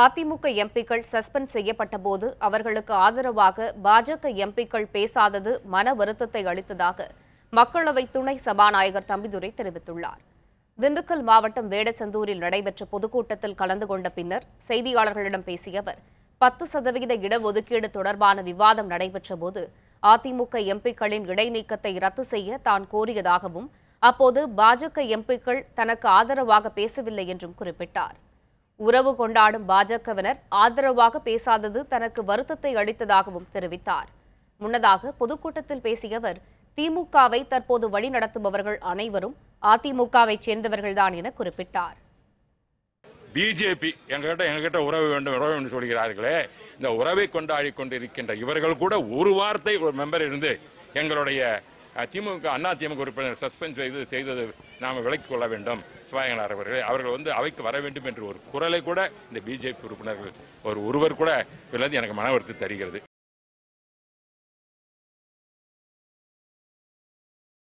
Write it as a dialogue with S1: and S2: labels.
S1: அதிமுக எம்பிக்கள் சஸ்பெண்ட் செய்யப்பட்ட போது அவர்களுக்கு ஆதரவாக பாஜக எம்பிக்கள் பேசாதது மன வருத்தத்தை அளித்ததாக மக்களவை துணை சபாநாயகர் தம்பிதுரை தெரிவித்துள்ளார் திண்டுக்கல் மாவட்டம் வேடச்சந்தூரில் நடைபெற்ற பொதுக்கூட்டத்தில் கலந்து கொண்ட பின்னர் செய்தியாளர்களிடம் பேசிய அவர் பத்து சதவிகித இடஒதுக்கீடு தொடர்பான விவாதம் நடைபெற்ற போது அதிமுக எம்பிக்களின் இடைநீக்கத்தை ரத்து செய்ய தான் கோரியதாகவும் அப்போது பாஜக எம்பிக்கள் தனக்கு ஆதரவாக பேசவில்லை என்றும் குறிப்பிட்டார் உறவு கொண்டாடும் பாஜகவினர் ஆதரவாக பேசாதது தனக்கு வருத்தத்தை அளித்ததாகவும் தெரிவித்தார் முன்னதாக பொதுக்கூட்டத்தில் பேசிய அவர் திமுகவை தற்போது வழிநடத்துபவர்கள் அனைவரும் அதிமுகவை சேர்ந்தவர்கள்தான் என குறிப்பிட்டார்
S2: பிஜேபி எங்ககிட்ட எங்ககிட்ட உறவு வேண்டும் உறவு என்று சொல்கிறார்களே இந்த உறவை கொண்டாடி கொண்டிருக்கின்ற இவர்கள் கூட ஒரு வார்த்தை ஒரு மெம்பர் இருந்து எங்களுடைய திமுக அண்ணா திமுக உறுப்பினர் சஸ்பெண்ட் செய்து செய்தது நாம் விலக்கிக் கொள்ள வேண்டும் சிவாயங்களார் அவர்களே அவர்கள் வந்து அவைக்கு வர வேண்டும் என்ற ஒரு குரலை கூட இந்த பிஜேபி உறுப்பினர்கள் ஒரு ஒருவர் கூட எனக்கு மன வருத்தி தருகிறது